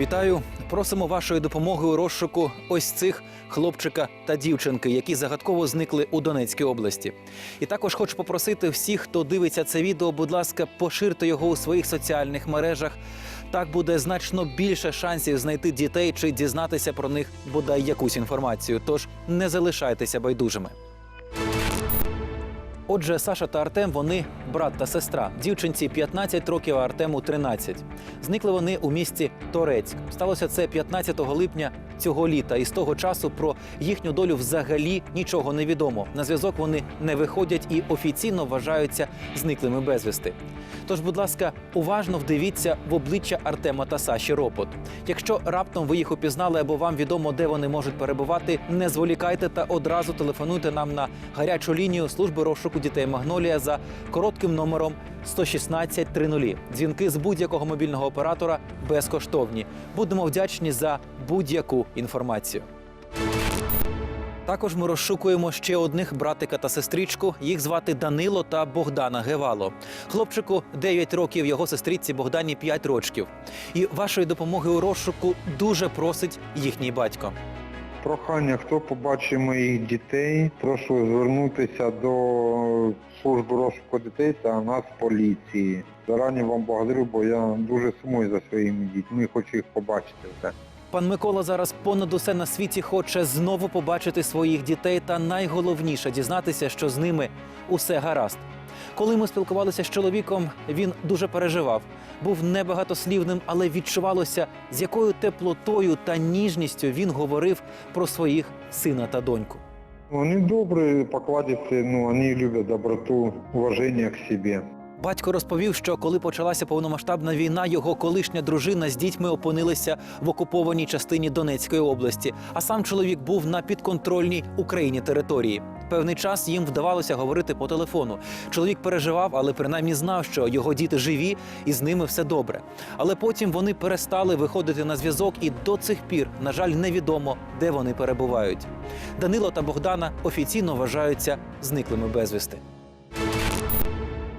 Вітаю! Просимо вашої допомоги у розшуку ось цих хлопчика та дівчинки, які загадково зникли у Донецькій області. І також хочу попросити всіх, хто дивиться це відео, будь ласка, поширте його у своїх соціальних мережах. Так буде значно більше шансів знайти дітей чи дізнатися про них бодай якусь інформацію. Тож не залишайтеся байдужими. Отже, Саша та Артем вони брат та сестра. Дівчинці 15 років, а Артему 13. Зникли вони у місті Торецьк. Сталося це 15 липня цього літа, і з того часу про їхню долю взагалі нічого не відомо. На зв'язок вони не виходять і офіційно вважаються зниклими безвісти. Тож, будь ласка, уважно вдивіться в обличчя Артема та Саші Ропот. Якщо раптом ви їх упізнали або вам відомо, де вони можуть перебувати, не зволікайте та одразу телефонуйте нам на гарячу лінію служби розшуку дітей Магнолія за коротким номером 116 30. Дзвінки з будь-якого мобільного оператора безкоштовні. Будемо вдячні за будь-яку інформацію. Також ми розшукуємо ще одних братика та сестричку. Їх звати Данило та Богдана Гевало. Хлопчику 9 років, його сестричці Богдані 5 рочків. І вашої допомоги у розшуку дуже просить їхній батько. Прохання, хто побачив моїх дітей, прошу звернутися до служби розшуку дітей та нас поліції. Зарані вам благодарю, бо я дуже сумую за своїми дітьми, хочу їх побачити вже. Пан Микола зараз понад усе на світі хоче знову побачити своїх дітей та найголовніше дізнатися, що з ними усе гаразд. Коли ми спілкувалися з чоловіком, він дуже переживав. Був небагатослівним, але відчувалося, з якою теплотою та ніжністю він говорив про своїх сина та доньку. Вони добрі, покладисті, ну вони люблять доброту, уваження к себе. Батько розповів, що коли почалася повномасштабна війна, його колишня дружина з дітьми опинилися в окупованій частині Донецької області, а сам чоловік був на підконтрольній Україні території. Певний час їм вдавалося говорити по телефону. Чоловік переживав, але принаймні знав, що його діти живі і з ними все добре. Але потім вони перестали виходити на зв'язок, і до цих пір, на жаль, невідомо, де вони перебувають. Данило та Богдана офіційно вважаються зниклими безвісти.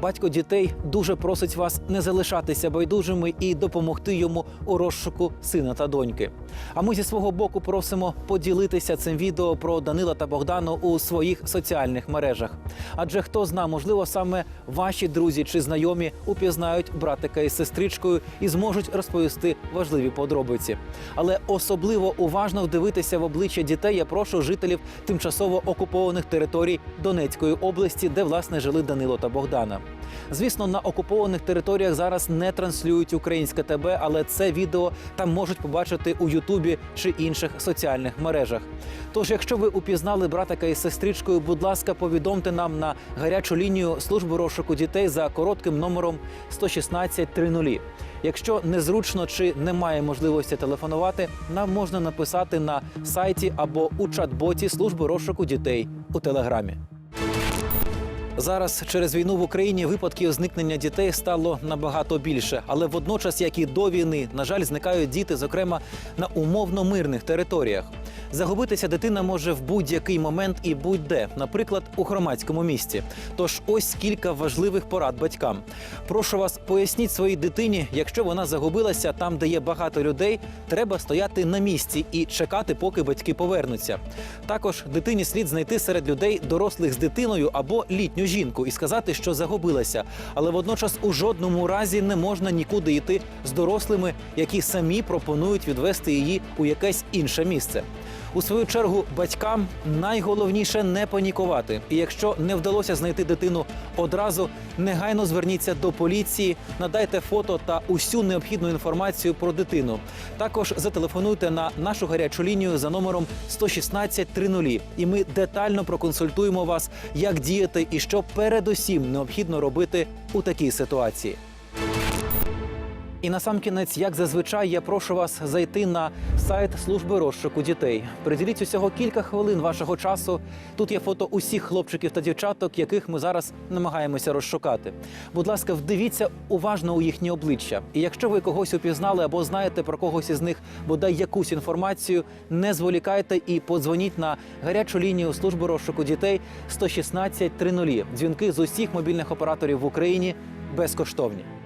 Батько дітей дуже просить вас не залишатися байдужими і допомогти йому у розшуку сина та доньки. А ми зі свого боку просимо поділитися цим відео про Данила та Богдану у своїх соціальних мережах. Адже хто зна, можливо, саме ваші друзі чи знайомі упізнають братика із сестричкою і зможуть розповісти важливі подробиці. Але особливо уважно вдивитися в обличчя дітей я прошу жителів тимчасово окупованих територій Донецької області, де власне жили Данило та Богдана. Звісно, на окупованих територіях зараз не транслюють українське ТБ, але це відео там можуть побачити у Ютубі чи інших соціальних мережах. Тож, якщо ви упізнали братика із сестричкою, будь ласка, повідомте нам на гарячу лінію служби розшуку дітей за коротким номером 116 30. Якщо незручно чи немає можливості телефонувати, нам можна написати на сайті або у чат-боті служби розшуку дітей у телеграмі. Зараз через війну в Україні випадків зникнення дітей стало набагато більше, але водночас, як і до війни, на жаль, зникають діти, зокрема на умовно мирних територіях. Загубитися дитина може в будь-який момент і будь-де, наприклад, у громадському місці. Тож ось кілька важливих порад батькам. Прошу вас, поясніть своїй дитині, якщо вона загубилася там, де є багато людей, треба стояти на місці і чекати, поки батьки повернуться. Також дитині слід знайти серед людей дорослих з дитиною або літню жінку і сказати, що загубилася. Але водночас у жодному разі не можна нікуди йти з дорослими, які самі пропонують відвести її у якесь інше місце. У свою чергу батькам найголовніше не панікувати. І якщо не вдалося знайти дитину одразу, негайно зверніться до поліції, надайте фото та усю необхідну інформацію про дитину. Також зателефонуйте на нашу гарячу лінію за номером 116 30, і ми детально проконсультуємо вас, як діяти і що передусім необхідно робити у такій ситуації. І на сам кінець, як зазвичай, я прошу вас зайти на сайт служби розшуку дітей. Приділіть усього кілька хвилин вашого часу. Тут є фото усіх хлопчиків та дівчаток, яких ми зараз намагаємося розшукати. Будь ласка, вдивіться уважно у їхні обличчя. І якщо ви когось упізнали або знаєте про когось із них бодай якусь інформацію, не зволікайте і подзвоніть на гарячу лінію служби розшуку дітей 116 30. Дзвінки з усіх мобільних операторів в Україні безкоштовні.